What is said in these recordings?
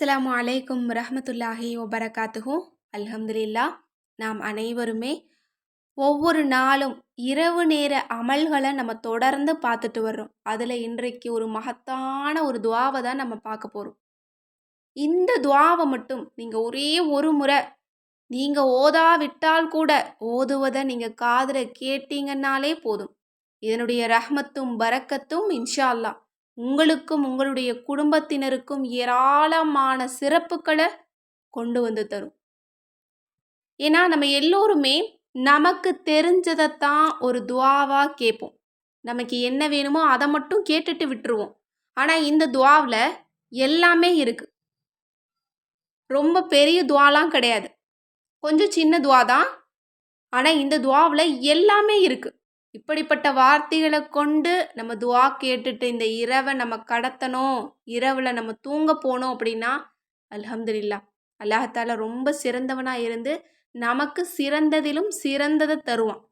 அஸ்லாம் அலைக்கும் ரஹமத்துல்லாஹி வபரகாத்துஹு. அல்ஹம்துலில்லா நாம் அனைவருமே ஒவ்வொரு நாளும் இரவு நேர அமல்களை நம்ம தொடர்ந்து பார்த்துட்டு வர்றோம். அதில் இன்றைக்கு ஒரு மகத்தான ஒரு துவாவை தான் நம்ம பார்க்க போகிறோம் இந்த துவாவை மட்டும் நீங்கள் ஒரே ஒரு முறை நீங்கள் ஓதாவிட்டால் கூட ஓதுவதை நீங்கள் காதில் கேட்டீங்கன்னாலே போதும். இதனுடைய ரஹ்மத்தும் பறக்கத்தும் இன்ஷா அல்லாஹ். உங்களுக்கும் உங்களுடைய குடும்பத்தினருக்கும் ஏராளமான சிறப்புகளை கொண்டு வந்து தரும். ஏன்னா நம்ம எல்லோருமே நமக்கு தெரிஞ்சதைத்தான் ஒரு துவாவாக கேட்போம். நமக்கு என்ன வேணுமோ அதை மட்டும் கேட்டுட்டு விட்டுருவோம். ஆனால் இந்த துவாவில் எல்லாமே இருக்குது ரொம்ப பெரிய துவாலாம் கிடையாது. கொஞ்சம் சின்ன துவா தான் ஆனால் இந்த துவாவில் எல்லாமே இருக்குது இப்படிப்பட்ட வார்த்தைகளை கொண்டு நம்ம துவா கேட்டுட்டு இந்த இரவை நம்ம கடத்தணும் இரவில் நம்ம தூங்க போனோம் அப்படின்னா அல்ஹம்துலில்லா அல்லாஹால ரொம்ப சிறந்தவனாக இருந்து நமக்கு சிறந்ததிலும் சிறந்ததை தருவான்.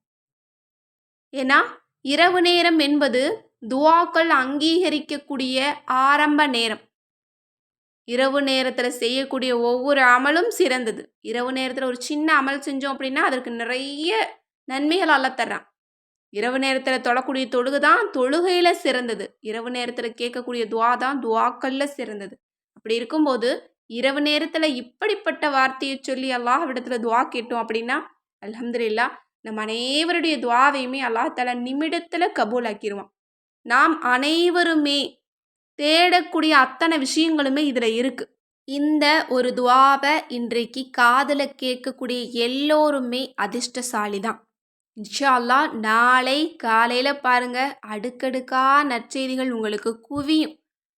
ஏன்னா இரவு நேரம் என்பது துவாக்கள் அங்கீகரிக்கக்கூடிய ஆரம்ப நேரம். இரவு நேரத்தில் செய்யக்கூடிய ஒவ்வொரு அமலும் சிறந்தது. இரவு நேரத்தில் ஒரு சின்ன அமல் செஞ்சோம் அப்படின்னா அதற்கு நிறைய நன்மைகள் அல்ல தர்றான். இரவு நேரத்தில் தொழக்கூடிய தொழுகு தான் தொழுகையில் சிறந்தது. இரவு நேரத்தில் கேட்கக்கூடிய துவா தான் துவாக்களில் சிறந்தது. அப்படி இருக்கும்போது இரவு நேரத்தில் இப்படிப்பட்ட வார்த்தையை சொல்லி அல்லாஹ்விடத்தில் துவா கேட்டோம் அப்படின்னா அலமதுல்லா நம்ம அனைவருடைய துவாவையுமே அல்லாஹ் அல்லாஹால நிமிடத்தில் கபூல் ஆக்கிடுவான் நாம் அனைவருமே தேடக்கூடிய அத்தனை விஷயங்களுமே இதில் இருக்குது இந்த ஒரு துவாவை இன்றைக்கு காதில் கேட்கக்கூடிய எல்லோருமே அதிர்ஷ்டசாலி தான் இன்ஷா அல்லா நாளை காலையில் பாருங்கள் அடுக்கடுக்காக நற்செய்திகள் உங்களுக்கு குவியும்.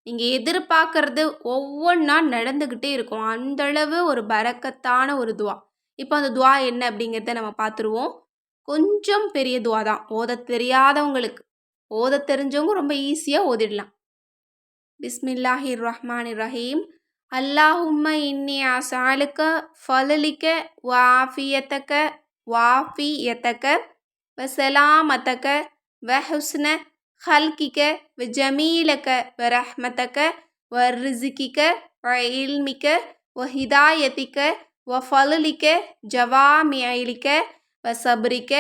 நீங்கள் எதிர்பார்க்கறது ஒவ்வொன்றா நடந்துக்கிட்டே இருக்கும். அந்தளவு ஒரு பறக்கத்தான ஒரு துவா. இப்போ அந்த துவா என்ன அப்படிங்கிறத நம்ம பார்த்துருவோம். கொஞ்சம் பெரிய துவா தான். ஓத தெரியாதவங்களுக்கு ஓத தெரிஞ்சவங்க ரொம்ப ஈஸியாக ஓதிடலாம். பிஸ்மில்லாஹி ரஹ்மான் ரஹீம் அல்லாஹும்ம இன்னி அசாலுக்க ஃபலலிக்க வாஃபியத்தக்க வாஃபியத்தக்க வசலாமத்தக்க வஹுஸ்ன ஹல்கிக்க வ வரஹ்மத்தக்க வர்ரிசிக்கிக்க வஇல்மிக்க வ வஃபலுலிக்க ஜவாமியலிக்க வசப்ரிக்க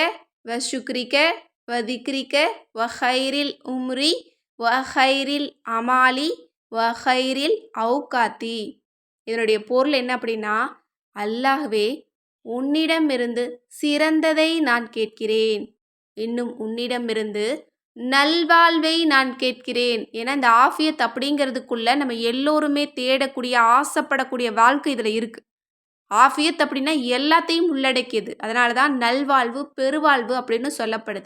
வஷுக்ரிக்க வதிக்ரிக்க வஹைரில் உம்ரி வஹைரில் அமாலி வஹைரில் அவுகாத்தி. இதனுடைய பொருள் என்ன அப்படின்னா அல்லாஹ்வே உன்னிடமிருந்து சிறந்ததை நான் கேட்கிறேன். இன்னும் உன்னிடமிருந்து நல்வாழ்வை நான் கேட்கிறேன். ஏன்னா இந்த ஆஃபியத் அப்படிங்கிறதுக்குள்ள நம்ம எல்லோருமே தேடக்கூடிய ஆசைப்படக்கூடிய வாழ்க்கை இதில் இருக்குது ஆஃபியத் அப்படின்னா எல்லாத்தையும் உள்ளடக்கியது. அதனால தான் நல்வாழ்வு பெருவாழ்வு அப்படின்னு சொல்லப்படுது.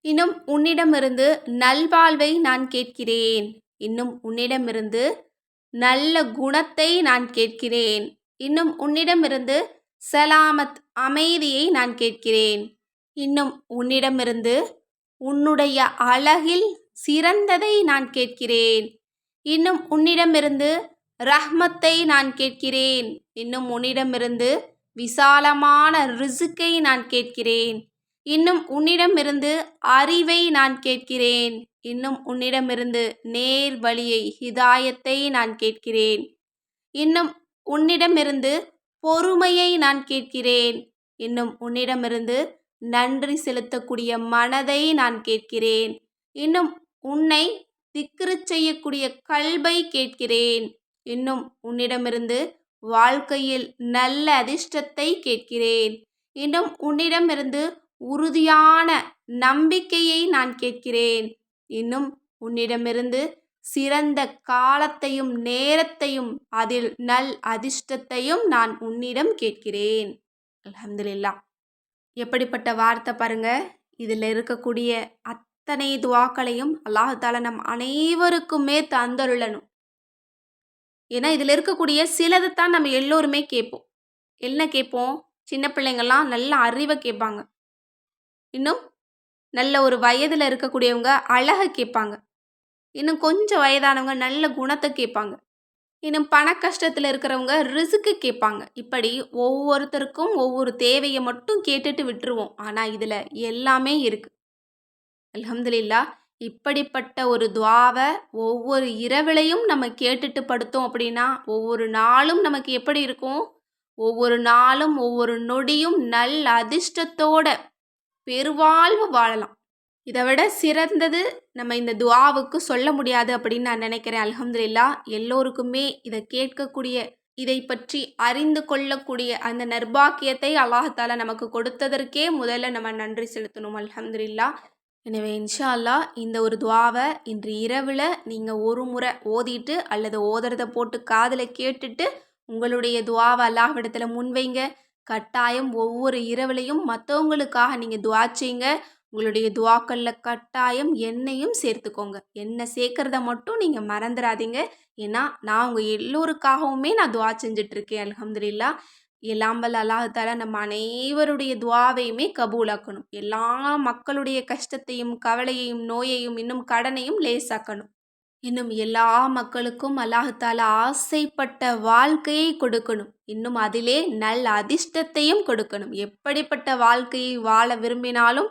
இன்னும் உன்னிடமிருந்து நல்வாழ்வை நான் கேட்கிறேன். இன்னும் உன்னிடமிருந்து நல்ல குணத்தை நான் கேட்கிறேன். இன்னும் உன்னிடமிருந்து சலாமத் அமைதியை நான் கேட்கிறேன். இன்னும் உன்னிடமிருந்து உன்னுடைய அழகில் சிறந்ததை நான் கேட்கிறேன். இன்னும் உன்னிடமிருந்து ரஹ்மத்தை நான் கேட்கிறேன். இன்னும் உன்னிடமிருந்து விசாலமான ரிசுக்கை நான் கேட்கிறேன். இன்னும் உன்னிடமிருந்து அறிவை நான் கேட்கிறேன். இன்னும் உன்னிடமிருந்து நேர் வழியை ஹிதாயத்தை நான் கேட்கிறேன். இன்னும் உன்னிடமிருந்து பொறுமையை நான் கேட்கிறேன். இன்னும் உன்னிடமிருந்து நன்றி செலுத்தக்கூடிய மனதை நான் கேட்கிறேன். இன்னும் உன்னை திக்ரு செய்யக்கூடிய கல்வை கேட்கிறேன். இன்னும் உன்னிடமிருந்து வாழ்க்கையில் நல்ல அதிர்ஷ்டத்தை கேட்கிறேன். இன்னும் உன்னிடமிருந்து உறுதியான நம்பிக்கையை நான் கேட்கிறேன். இன்னும் உன்னிடமிருந்து சிறந்த காலத்தையும் நேரத்தையும் அதில் நல் அதிர்ஷ்டத்தையும் நான் உன்னிடம் கேட்கிறேன். அலமதுல்லா எப்படிப்பட்ட வார்த்தை பாருங்க. இதில் இருக்கக்கூடிய அத்தனை துவாக்களையும் அல்லாஹால நம் அனைவருக்குமே தந்தருளணும். ஏன்னா இதில் இருக்கக்கூடிய சிலதை தான் நம்ம எல்லோருமே கேட்போம். என்ன கேட்போம்? சின்ன பிள்ளைங்கள்லாம் நல்ல அறிவை கேட்பாங்க. இன்னும் நல்ல ஒரு வயதில் இருக்கக்கூடியவங்க அழகை கேட்பாங்க. இன்னும் கொஞ்சம் வயதானவங்க நல்ல குணத்தை கேட்பாங்க. இன்னும் பண கஷ்டத்தில் இருக்கிறவங்க ரிசுக்கு கேட்பாங்க. இப்படி ஒவ்வொருத்தருக்கும் ஒவ்வொரு தேவையை மட்டும் கேட்டுட்டு விட்டுருவோம். ஆனால் இதில் எல்லாமே இருக்குது அலமதுல்லா இப்படிப்பட்ட ஒரு துவாவை ஒவ்வொரு இரவிலையும் நம்ம கேட்டுட்டு படுத்தோம் அப்படின்னா ஒவ்வொரு நாளும் நமக்கு எப்படி இருக்கும்? ஒவ்வொரு நாளும் ஒவ்வொரு நொடியும் நல் அதிர்ஷ்டத்தோட பெருவாழ்வு வாழலாம். இதை விட சிறந்தது நம்ம இந்த துவாவுக்கு சொல்ல முடியாது அப்படின்னு நான் நினைக்கிறேன். அலமதுல்லா எல்லோருக்குமே இதை கேட்கக்கூடிய இதை பற்றி அறிந்து கொள்ளக்கூடிய அந்த நர்பாக்கியத்தை அல்லாஹால நமக்கு கொடுத்ததற்கே முதல்ல நம்ம நன்றி செலுத்தணும். அலமதுல்லா எனவே இன்ஷா அல்லாஹ் இந்த ஒரு துவாவை இன்று இரவில் நீங்கள் ஒரு முறை ஓதிட்டு அல்லது ஓதுறதை போட்டு காதில் கேட்டுட்டு உங்களுடைய துவாவை அல்லாஹ்விடத்தில் முன்வைங்க. கட்டாயம் ஒவ்வொரு இரவுலையும் மற்றவங்களுக்காக நீங்கள் துவா செய்யுங்க உங்களுடைய துவாக்களில் கட்டாயம் என்னையும் சேர்த்துக்கோங்க. என்னை சேர்க்கறத மட்டும் நீங்கள் மறந்துடாதீங்க ஏன்னா நான் உங்கள் எல்லோருக்காகவுமே நான் துவா செஞ்சிட்ருக்கேன் அலமதுல்லா எல்லாம்பல் அல்லாஹால நம்ம அனைவருடைய துவாவையுமே கபூலாக்கணும். எல்லா மக்களுடைய கஷ்டத்தையும் கவலையையும் நோயையும் இன்னும் கடனையும் லேசாக்கணும். இன்னும் எல்லா மக்களுக்கும் அல்லாஹால ஆசைப்பட்ட வாழ்க்கையை கொடுக்கணும். இன்னும் அதிலே நல் அதிர்ஷ்டத்தையும் கொடுக்கணும். எப்படிப்பட்ட வாழ்க்கையை வாழ விரும்பினாலும்